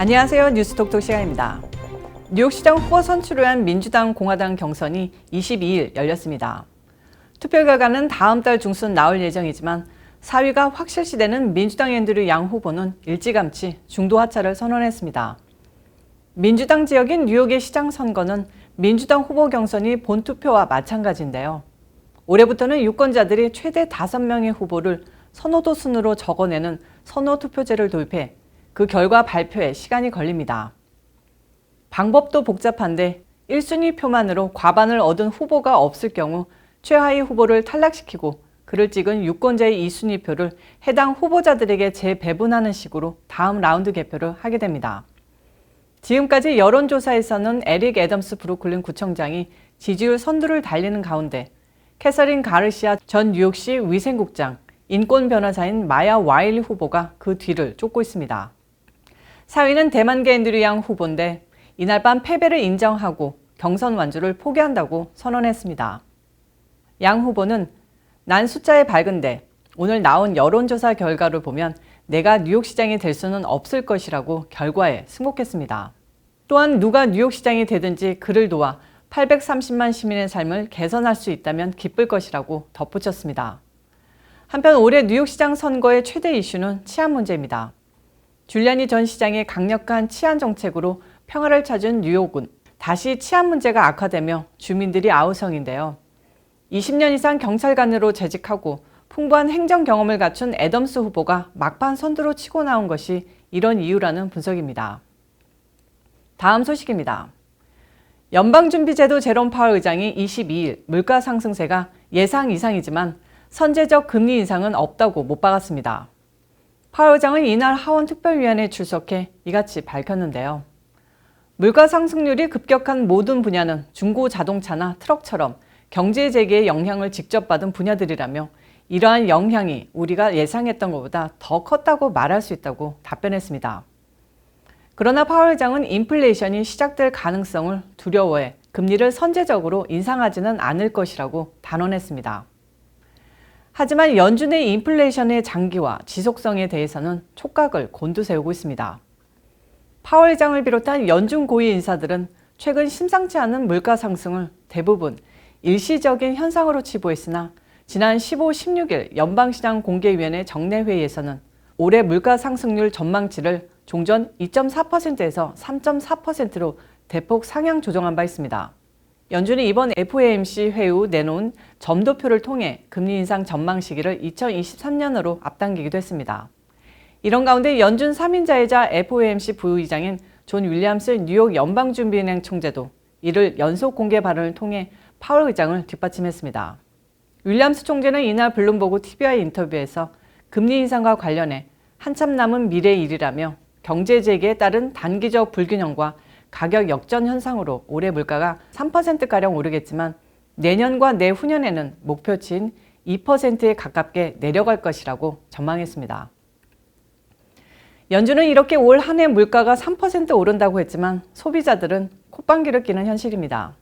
안녕하세요. 뉴스톡톡 시간입니다. 뉴욕시장 후보 선출을 위한 민주당 공화당 경선이 22일 열렸습니다. 투표 결과는 다음 달 중순 나올 예정이지만 4위가 확실시되는 민주당 앤드류 양 후보는 일찌감치 중도 하차를 선언했습니다. 민주당 지역인 뉴욕의 시장 선거는 민주당 후보 경선이 본투표와 마찬가지인데요. 올해부터는 유권자들이 최대 5명의 후보를 선호도 순으로 적어내는 선호투표제를 도입해 그 결과 발표에 시간이 걸립니다. 방법도 복잡한데 1순위 표만으로 과반을 얻은 후보가 없을 경우 최하위 후보를 탈락시키고 그를 찍은 유권자의 2순위 표를 해당 후보자들에게 재배분하는 식으로 다음 라운드 개표를 하게 됩니다. 지금까지 여론조사에서는 에릭 애덤스 브루클린 구청장이 지지율 선두를 달리는 가운데 캐서린 가르시아 전 뉴욕시 위생국장, 인권 변호사인 마야 와일리 후보가 그 뒤를 쫓고 있습니다. 4위는 대만계 앤드류 양 후보인데 이날 밤 패배를 인정하고 경선 완주를 포기한다고 선언했습니다. 양 후보는 난 숫자에 밝은데 오늘 나온 여론조사 결과를 보면 내가 뉴욕시장이 될 수는 없을 것이라고 결과에 승복했습니다. 또한 누가 뉴욕시장이 되든지 그를 도와 830만 시민의 삶을 개선할 수 있다면 기쁠 것이라고 덧붙였습니다. 한편 올해 뉴욕시장 선거의 최대 이슈는 치안 문제입니다. 줄리아니 전 시장의 강력한 치안 정책으로 평화를 찾은 뉴욕은 다시 치안 문제가 악화되며 주민들이 아우성인데요. 20년 이상 경찰관으로 재직하고 풍부한 행정 경험을 갖춘 애덤스 후보가 막판 선두로 치고 나온 것이 이런 이유라는 분석입니다. 다음 소식입니다. 연방준비제도 제롬 파월 의장이 22일 물가 상승세가 예상 이상이지만 선제적 금리 인상은 없다고 못 박았습니다. 파월 의장은 이날 하원 특별위원회에 출석해 이같이 밝혔는데요. 물가 상승률이 급격한 모든 분야는 중고 자동차나 트럭처럼 경제 재개에 영향을 직접 받은 분야들이라며 이러한 영향이 우리가 예상했던 것보다 더 컸다고 말할 수 있다고 답변했습니다. 그러나 파월 의장은 인플레이션이 시작될 가능성을 두려워해 금리를 선제적으로 인상하지는 않을 것이라고 단언했습니다. 하지만 연준의 인플레이션의 장기와 지속성에 대해서는 촉각을 곤두세우고 있습니다. 파월 의장을 비롯한 연준 고위 인사들은 최근 심상치 않은 물가 상승을 대부분 일시적인 현상으로 치부했으나 지난 15, 16일 연방시장 공개위원회 정례회의에서는 올해 물가 상승률 전망치를 종전 2.4%에서 3.4%로 대폭 상향 조정한 바 있습니다. 연준이 이번 FOMC 회의 후 내놓은 점도표를 통해 금리 인상 전망 시기를 2023년으로 앞당기기도 했습니다. 이런 가운데 연준 3인자이자 FOMC 부의장인 존 윌리엄스 뉴욕 연방준비은행 총재도 이를 연속 공개 발언을 통해 파월 의장을 뒷받침했습니다. 윌리엄스 총재는 이날 블룸버그 TV와의 인터뷰에서 금리 인상과 관련해 한참 남은 미래의 일이라며 경제 재개에 따른 단기적 불균형과 가격 역전 현상으로 올해 물가가 3%가량 오르겠지만 내년과 내후년에는 목표치인 2%에 가깝게 내려갈 것이라고 전망했습니다. 연준은 이렇게 올 한 해 물가가 3% 오른다고 했지만 소비자들은 콧방귀를 끼는 현실입니다.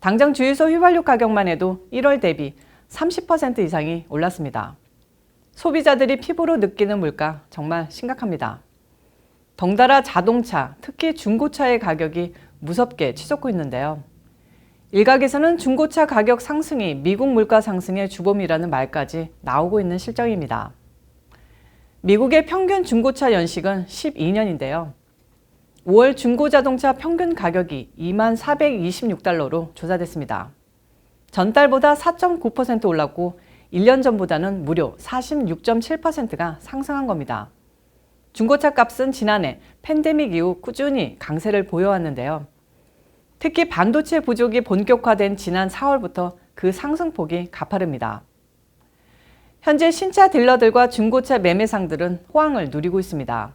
당장 주유소 휘발유 가격만 해도 1월 대비 30% 이상이 올랐습니다. 소비자들이 피부로 느끼는 물가 정말 심각합니다. 덩달아 자동차, 특히 중고차의 가격이 무섭게 치솟고 있는데요. 일각에서는 중고차 가격 상승이 미국 물가 상승의 주범이라는 말까지 나오고 있는 실정입니다. 미국의 평균 중고차 연식은 12년인데요. 5월 중고자동차 평균 가격이 2만 426달러로 조사됐습니다. 전달보다 4.9% 올랐고 1년 전보다는 무려 46.7%가 상승한 겁니다. 중고차 값은 지난해 팬데믹 이후 꾸준히 강세를 보여왔는데요. 특히 반도체 부족이 본격화된 지난 4월부터 그 상승폭이 가파릅니다. 현재 신차 딜러들과 중고차 매매상들은 호황을 누리고 있습니다.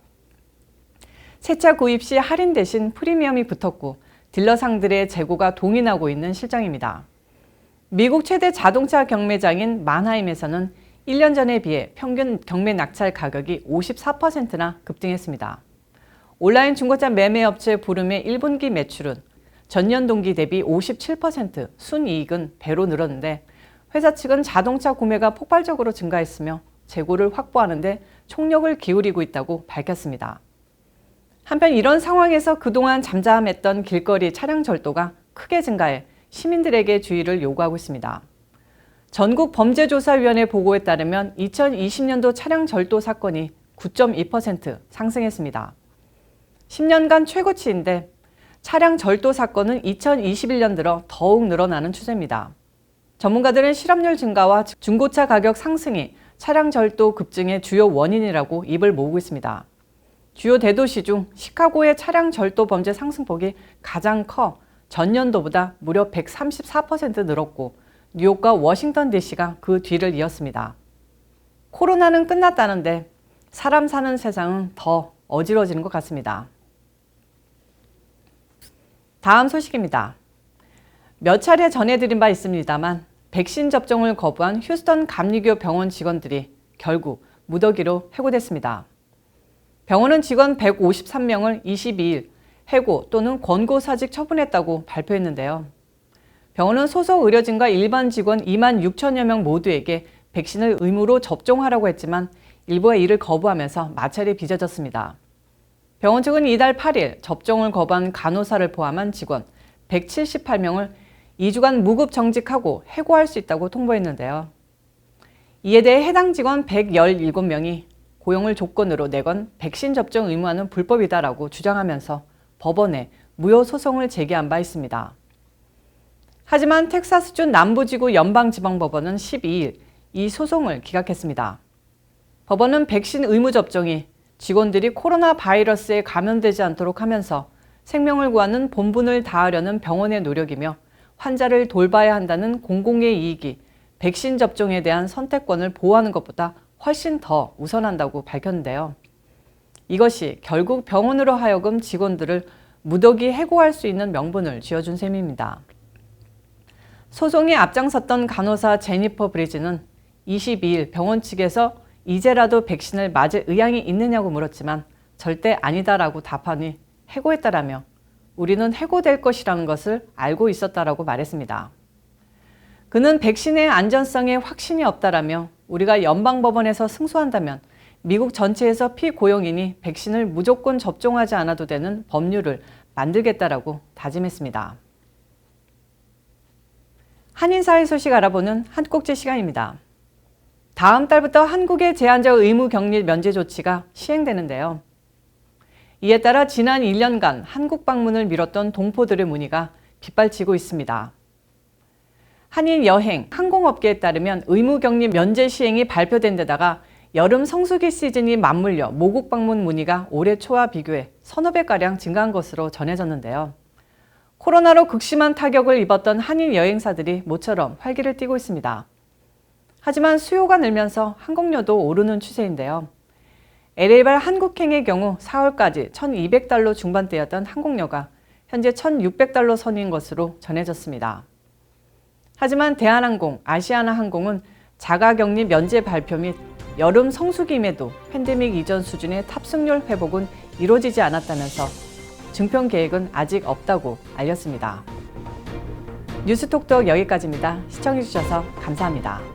새 차 구입 시 할인 대신 프리미엄이 붙었고 딜러상들의 재고가 동인하고 있는 실정입니다. 미국 최대 자동차 경매장인 만하임에서는 1년 전에 비해 평균 경매 낙찰 가격이 54%나 급등했습니다. 온라인 중고차 매매 업체 부름의 1분기 매출은 전년 동기 대비 57%, 순이익은 배로 늘었는데 회사 측은 자동차 구매가 폭발적으로 증가했으며 재고를 확보하는데 총력을 기울이고 있다고 밝혔습니다. 한편 이런 상황에서 그동안 잠잠했던 길거리 차량 절도가 크게 증가해 시민들에게 주의를 요구하고 있습니다. 전국 범죄조사위원회 보고에 따르면 2020년도 차량 절도 사건이 9.2% 상승했습니다. 10년간 최고치인데 차량 절도 사건은 2021년 들어 더욱 늘어나는 추세입니다. 전문가들은 실업률 증가와 중고차 가격 상승이 차량 절도 급증의 주요 원인이라고 입을 모으고 있습니다. 주요 대도시 중 시카고의 차량 절도 범죄 상승폭이 가장 커 전년도보다 무려 134% 늘었고 뉴욕과 워싱턴 DC가 그 뒤를 이었습니다. 코로나는 끝났다는데 사람 사는 세상은 더 어지러지는 것 같습니다. 다음 소식입니다. 몇 차례 전해드린 바 있습니다만 백신 접종을 거부한 휴스턴 감리교 병원 직원들이 결국 무더기로 해고됐습니다. 병원은 직원 153명을 22일 해고 또는 권고사직 처분했다고 발표했는데요. 병원은 소속 의료진과 일반 직원 2만 6천여 명 모두에게 백신을 의무로 접종하라고 했지만 일부가 이를 거부하면서 마찰이 빚어졌습니다. 병원 측은 이달 8일 접종을 거부한 간호사를 포함한 직원 178명을 2주간 무급 정직하고 해고할 수 있다고 통보했는데요. 이에 대해 해당 직원 117명이 고용을 조건으로 내건 백신 접종 의무화는 불법이다라고 주장하면서 법원에 무효 소송을 제기한 바 있습니다. 하지만 텍사스주 남부지구 연방지방법원은 12일 이 소송을 기각했습니다. 법원은 백신 의무 접종이 직원들이 코로나 바이러스에 감염되지 않도록 하면서 생명을 구하는 본분을 다하려는 병원의 노력이며 환자를 돌봐야 한다는 공공의 이익이 백신 접종에 대한 선택권을 보호하는 것보다 훨씬 더 우선한다고 밝혔는데요. 이것이 결국 병원으로 하여금 직원들을 무더기 해고할 수 있는 명분을 쥐어준 셈입니다. 소송에 앞장섰던 간호사 제니퍼 브리즈는 22일 병원 측에서 이제라도 백신을 맞을 의향이 있느냐고 물었지만 절대 아니다라고 답하니 해고했다라며 우리는 해고될 것이라는 것을 알고 있었다라고 말했습니다. 그는 백신의 안전성에 확신이 없다라며 우리가 연방법원에서 승소한다면 미국 전체에서 피고용인이 백신을 무조건 접종하지 않아도 되는 법률을 만들겠다라고 다짐했습니다. 한인사회 소식 알아보는 한국제 시간입니다. 다음 달부터 한국의 제한적 의무 격리 면제 조치가 시행되는데요. 이에 따라 지난 1년간 한국 방문을 미뤘던 동포들의 문의가 빗발치고 있습니다. 한인 여행, 항공업계에 따르면 의무 격리 면제 시행이 발표된 데다가 여름 성수기 시즌이 맞물려 모국 방문 문의가 올해 초와 비교해 서너 배가량 증가한 것으로 전해졌는데요. 코로나로 극심한 타격을 입었던 한인 여행사들이 모처럼 활기를 띠고 있습니다. 하지만 수요가 늘면서 항공료도 오르는 추세인데요. LA발 한국행의 경우 4월까지 1,200달러 중반대였던 항공료가 현재 1,600달러 선인 것으로 전해졌습니다. 하지만 대한항공, 아시아나항공은 자가격리 면제 발표 및 여름 성수기임에도 팬데믹 이전 수준의 탑승률 회복은 이루어지지 않았다면서 증평 계획은 아직 없다고 알렸습니다. 뉴스톡톡 여기까지입니다. 시청해주셔서 감사합니다.